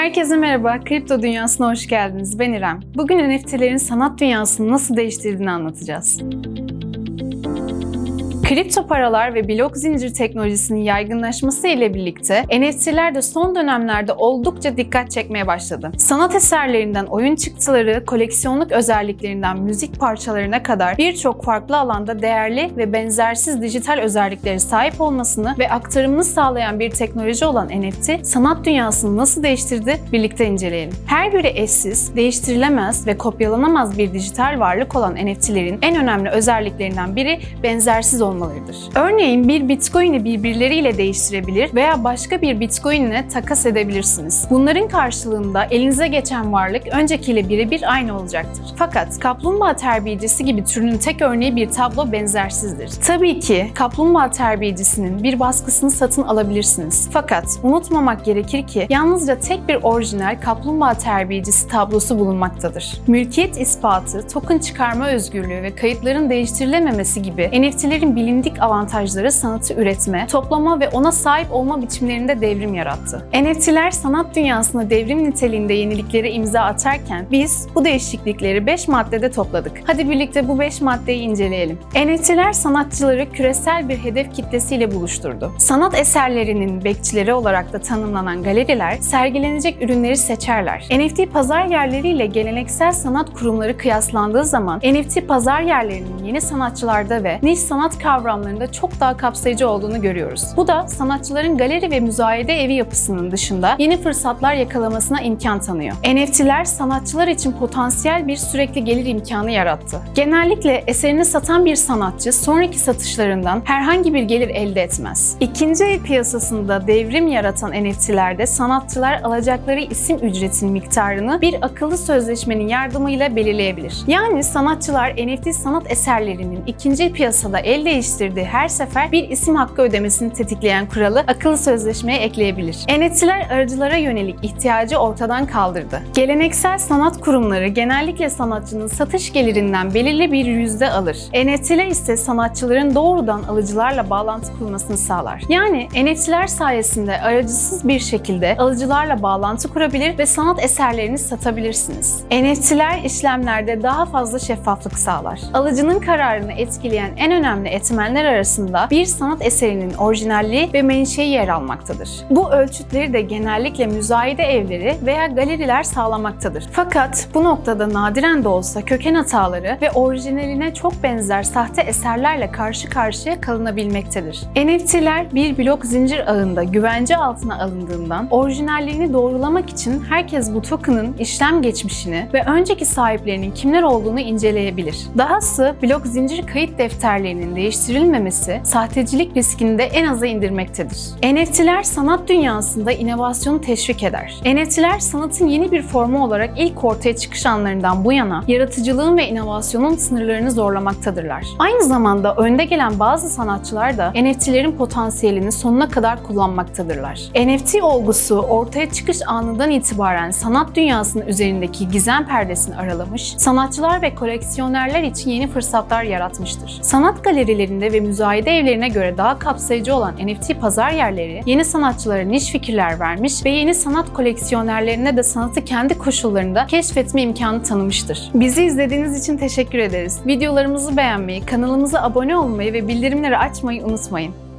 Herkese merhaba, kripto dünyasına hoş geldiniz. Ben İrem. Bugün NFT'lerin sanat dünyasını nasıl değiştirdiğini anlatacağız. Kripto paralar ve blok zincir teknolojisinin yaygınlaşması ile birlikte NFT'ler de son dönemlerde oldukça dikkat çekmeye başladı. Sanat eserlerinden oyun çıktıları, koleksiyonluk özelliklerinden müzik parçalarına kadar birçok farklı alanda değerli ve benzersiz dijital özelliklere sahip olmasını ve aktarımını sağlayan bir teknoloji olan NFT, sanat dünyasını nasıl değiştirdi birlikte inceleyelim. Her biri eşsiz, değiştirilemez ve kopyalanamaz bir dijital varlık olan NFT'lerin en önemli özelliklerinden biri benzersiz olmalıdır. Örneğin bir Bitcoin'i birbirleriyle değiştirebilir veya başka bir Bitcoin ile takas edebilirsiniz. Bunların karşılığında elinize geçen varlık öncekiyle birebir aynı olacaktır. Fakat kaplumbağa terbiyecisi gibi türünün tek örneği bir tablo benzersizdir. Tabii ki kaplumbağa terbiyecisinin bir baskısını satın alabilirsiniz. Fakat unutmamak gerekir ki yalnızca tek bir orijinal kaplumbağa terbiyecisi tablosu bulunmaktadır. Mülkiyet ispatı, token çıkarma özgürlüğü ve kayıtların değiştirilememesi gibi NFT'lerin bilindik avantajları sanatı üretme, toplama ve ona sahip olma biçimlerinde devrim yarattı. NFT'ler sanat dünyasına devrim niteliğinde yeniliklere imza atarken biz bu değişiklikleri 5 maddede topladık. Hadi birlikte bu 5 maddeyi inceleyelim. NFT'ler sanatçıları küresel bir hedef kitlesiyle buluşturdu. Sanat eserlerinin bekçileri olarak da tanımlanan galeriler sergilenecek ürünleri seçerler. NFT pazar yerleriyle geleneksel sanat kurumları kıyaslandığı zaman NFT pazar yerlerinin yeni sanatçılarda ve niş sanat kavramlarında çok daha kapsayıcı olduğunu görüyoruz. Bu da sanatçıların galeri ve müzayede evi yapısının dışında yeni fırsatlar yakalamasına imkan tanıyor. NFT'ler sanatçılar için potansiyel bir sürekli gelir imkanı yarattı. Genellikle eserini satan bir sanatçı sonraki satışlarından herhangi bir gelir elde etmez. İkinci el piyasasında devrim yaratan NFT'lerde sanatçılar alacakları isim ücretin miktarını bir akıllı sözleşmenin yardımıyla belirleyebilir. Yani sanatçılar NFT sanat eserlerinin ikinci piyasada el değiştirdiği her sefer bir isim hakkı ödemesini tetikleyen kuralı akıllı sözleşmeye ekleyebilir. NFT'ler aracılara yönelik ihtiyacı ortadan kaldırdı. Geleneksel sanat kurumları genellikle sanatçının satış gelirinden belirli bir yüzde alır. NFT'ler ise sanatçıların doğrudan alıcılarla bağlantı kurmasını sağlar. Yani NFT'ler sayesinde aracısız bir şekilde alıcılarla bağlantı kurabilir ve sanat eserlerini satabilirsiniz. NFT'ler işlemlerde daha fazla şeffaflık sağlar. Alıcının kararını etkileyen en önemli etmenler arasında bir sanat eserinin orijinalliği ve menşei yer almaktadır. Bu ölçütleri de genellikle müzayede evleri veya galeriler sağlamaktadır. Fakat bu noktada nadiren de olsa köken hataları ve orijinaline çok benzer sahte eserlerle karşı karşıya kalınabilmektedir. NFT'ler bir blok zincir ağında güvence altına alındığından orijinalliğini doğrulamak için herkes bu token'ın işlem geçmişini ve önceki sahiplerinin kimler olduğunu inceleyebilir. Dahası blok zincir kayıt defterlerinin değiştirilmemesi sahtecilik riskini de en aza indirmektedir. NFT'ler sanat dünyasında inovasyonu teşvik eder. NFT'ler sanatın yeni bir formu olarak ilk ortaya çıkış anlarından bu yana yaratıcılığın ve inovasyonun sınırlarını zorlamaktadırlar. Aynı zamanda önde gelen bazı sanatçılar da NFT'lerin potansiyelini sonuna kadar kullanmaktadırlar. NFT olgusu ortaya çıkış anından itibaren sanat dünyasının üzerindeki gizem perdesini aralamış, sanatçılar ve koleksiyonerler için yeni fırsatlar yaratmıştır. Sanat galerilerinde ve müzayede evlerine göre daha kapsayıcı olan NFT pazar yerleri yeni sanatçılara niş fikirler vermiş ve yeni sanat koleksiyonerlerine de sanatı kendi koşullarında keşfetme imkanı tanımıştır. Bizi izlediğiniz için teşekkür ederiz. Videolarımızı beğenmeyi, kanalımıza abone olmayı ve bildirimleri açmayı unutmayın.